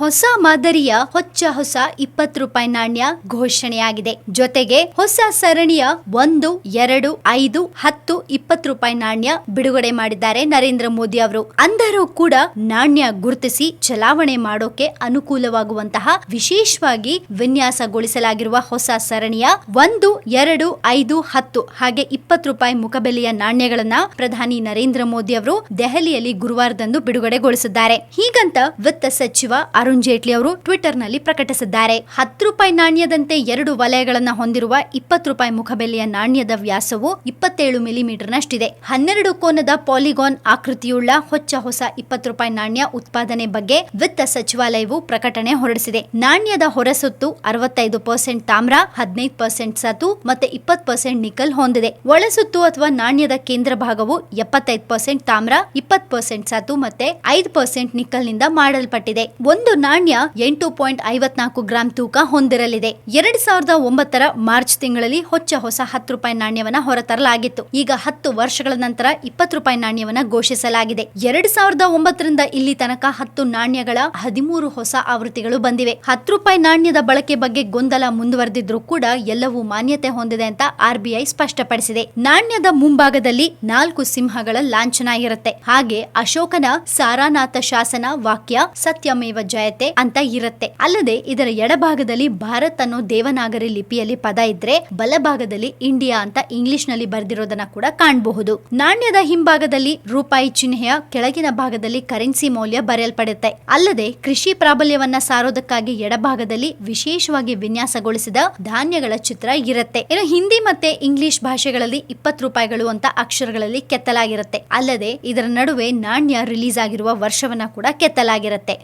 ಹೊಸ ಮಾದರಿಯ ಹೊಚ್ಚ ಹೊಸ ಇಪ್ಪತ್ತು ರೂಪಾಯಿ ನಾಣ್ಯ ಘೋಷಣೆಯಾಗಿದೆ. ಜೊತೆಗೆ ಹೊಸ ಸರಣಿಯ ಒಂದು, ಎರಡು, ಐದು, ಹತ್ತು, ಇಪ್ಪತ್ತು ರೂಪಾಯಿ ನಾಣ್ಯ ಬಿಡುಗಡೆ ಮಾಡಿದ್ದಾರೆ ನರೇಂದ್ರ ಮೋದಿ ಅವರು. ಅಂದರೂ ಕೂಡ ನಾಣ್ಯ ಗುರುತಿಸಿ ಚಲಾವಣೆ ಮಾಡೋಕೆ ಅನುಕೂಲವಾಗುವಂತಹ ವಿಶೇಷವಾಗಿ ವಿನ್ಯಾಸಗೊಳಿಸಲಾಗಿರುವ ಹೊಸ ಸರಣಿಯ ಒಂದು, ಎರಡು, ಐದು, ಹತ್ತು ಹಾಗೆ ಇಪ್ಪತ್ತು ರೂಪಾಯಿ ಮುಖಬೆಲೆಯ ನಾಣ್ಯಗಳನ್ನ ಪ್ರಧಾನಿ ನರೇಂದ್ರ ಮೋದಿ ಅವರು ದೆಹಲಿಯಲ್ಲಿ ಗುರುವಾರದಂದು ಬಿಡುಗಡೆಗೊಳಿಸಿದ್ದಾರೆ. ಹೀಗಂತ ವಿತ್ತ ಸಚಿವ ಅರುಣ್ ಜೇಟ್ಲಿ ಅವರು ಟ್ವಿಟರ್ನಲ್ಲಿ ಪ್ರಕಟಿಸಿದ್ದಾರೆ. ಹತ್ತು ರೂಪಾಯಿ ನಾಣ್ಯದಂತೆ ಎರಡು ವಲಯಗಳನ್ನು ಹೊಂದಿರುವ ಇಪ್ಪತ್ತು ರೂಪಾಯಿ ಮುಖಬೆಲೆಯ ನಾಣ್ಯದ ವ್ಯಾಸವು ಇಪ್ಪತ್ತೇಳು ಮಿಲಿಮೀಟರ್ ನಷ್ಟಿದೆ ಹನ್ನೆರಡು ಕೋನದ ಪಾಲಿಗಾನ್ ಆಕೃತಿಯುಳ್ಳ ಹೊಚ್ಚ ಹೊಸ ಇಪ್ಪತ್ತು ರೂಪಾಯಿ ನಾಣ್ಯ ಉತ್ಪಾದನೆ ಬಗ್ಗೆ ವಿತ್ತ ಸಚಿವಾಲಯವು ಪ್ರಕಟಣೆ ಹೊರಡಿಸಿದೆ. ನಾಣ್ಯದ ಹೊರಸುತ್ತು ಅರವತ್ತೈದು ಪರ್ಸೆಂಟ್ ತಾಮ್ರ, ಹದಿನೈದು ಪರ್ಸೆಂಟ್ ಸತು ಮತ್ತೆ ಇಪ್ಪತ್ತು ಪರ್ಸೆಂಟ್ ನಿಕಲ್ ಹೊಂದಿದೆ. ಒಳಸುತ್ತು ಅಥವಾ ನಾಣ್ಯದ ಕೇಂದ್ರ ಭಾಗವು ಎಪ್ಪತ್ತೈದು ಪರ್ಸೆಂಟ್ ತಾಮ್ರ, ಇಪ್ಪತ್ತು ಪರ್ಸೆಂಟ್ ಸತು ಮತ್ತೆ ಐದು ಪರ್ಸೆಂಟ್ ನಿಕಲ್ನಿಂದ ಮಾಡಲ್ಪಟ್ಟಿದೆ. ಒಂದು ನಾಣ್ಯ ಎಂಟು ಪಾಯಿಂಟ್ ಐವತ್ನಾಲ್ಕು ಗ್ರಾಂ ತೂಕ ಹೊಂದಿರಲಿದೆ. ಎರಡ್ ಸಾವಿರದ ಒಂಬತ್ತರ ಮಾರ್ಚ್ ತಿಂಗಳಲ್ಲಿ ಹೊಚ್ಚ ಹೊಸ ಹತ್ತು ರೂಪಾಯಿ ನಾಣ್ಯವನ್ನ ಹೊರತರಲಾಗಿತ್ತು. ಈಗ ಹತ್ತು ವರ್ಷಗಳ ನಂತರ ಇಪ್ಪತ್ತು ರೂಪಾಯಿ ನಾಣ್ಯವನ್ನ ಘೋಷಿಸಲಾಗಿದೆ. ಎರಡ್ ಸಾವಿರದ ಒಂಬತ್ತರಿಂದ ಇಲ್ಲಿ ತನಕ ಹತ್ತು ನಾಣ್ಯಗಳ ಹದಿಮೂರು ಹೊಸ ಆವೃತ್ತಿಗಳು ಬಂದಿವೆ. ಹತ್ತು ರೂಪಾಯಿ ನಾಣ್ಯದ ಬಳಕೆ ಬಗ್ಗೆ ಗೊಂದಲ ಮುಂದುವರೆದಿದ್ರೂ ಕೂಡ ಎಲ್ಲವೂ ಮಾನ್ಯತೆ ಹೊಂದಿದೆ ಅಂತ ಆರ್ಬಿಐ ಸ್ಪಷ್ಟಪಡಿಸಿದೆ. ನಾಣ್ಯದ ಮುಂಭಾಗದಲ್ಲಿ ನಾಲ್ಕು ಸಿಂಹಗಳ ಲಾಂಛನ ಇರುತ್ತೆ. ಹಾಗೆ ಅಶೋಕನ ಸಾರಾನಾಥ ಶಾಸನ ವಾಕ್ಯ ಸತ್ಯಮೇವ ಜಯತೆ ಅಂತ ಇರುತ್ತೆ. ಅಲ್ಲದೆ ಇದರ ಎಡಭಾಗದಲ್ಲಿ ಭಾರತ್ ಅನ್ನೋ ದೇವನಾಗರಿ ಲಿಪಿಯಲ್ಲಿ ಪದ ಇದ್ರೆ ಬಲಭಾಗದಲ್ಲಿ ಇಂಡಿಯಾ ಅಂತ ಇಂಗ್ಲಿಷ್ನಲ್ಲಿ ಬರೆದಿರೋದನ್ನ ಕೂಡ ಕಾಣಬಹುದು. ನಾಣ್ಯದ ಹಿಂಭಾಗದಲ್ಲಿ ರೂಪಾಯಿ ಚಿಹ್ನೆಯ ಕೆಳಗಿನ ಭಾಗದಲ್ಲಿ ಕರೆನ್ಸಿ ಮೌಲ್ಯ ಬರೆಯಲ್ಪಡುತ್ತೆ. ಅಲ್ಲದೆ ಕೃಷಿ ಪ್ರಾಬಲ್ಯವನ್ನ ಸಾರೋದಕ್ಕಾಗಿ ಎಡಭಾಗದಲ್ಲಿ ವಿಶೇಷವಾಗಿ ವಿನ್ಯಾಸಗೊಳಿಸಿದ ಧಾನ್ಯಗಳ ಚಿತ್ರ ಇರುತ್ತೆ. ಇನ್ನು ಹಿಂದಿ ಮತ್ತೆ ಇಂಗ್ಲಿಷ್ ಭಾಷೆಗಳಲ್ಲಿ ಇಪ್ಪತ್ತು ರೂಪಾಯಿಗಳು ಅಂತ ಅಕ್ಷರಗಳಲ್ಲಿ ಕೆತ್ತಲಾಗಿರುತ್ತೆ. ಅಲ್ಲದೆ ಇದರ ನಡುವೆ ನಾಣ್ಯ ರಿಲೀಸ್ ಆಗಿರುವ ವರ್ಷವನ್ನ ಕೂಡ ಕೆತ್ತಲಾಗಿರುತ್ತೆ.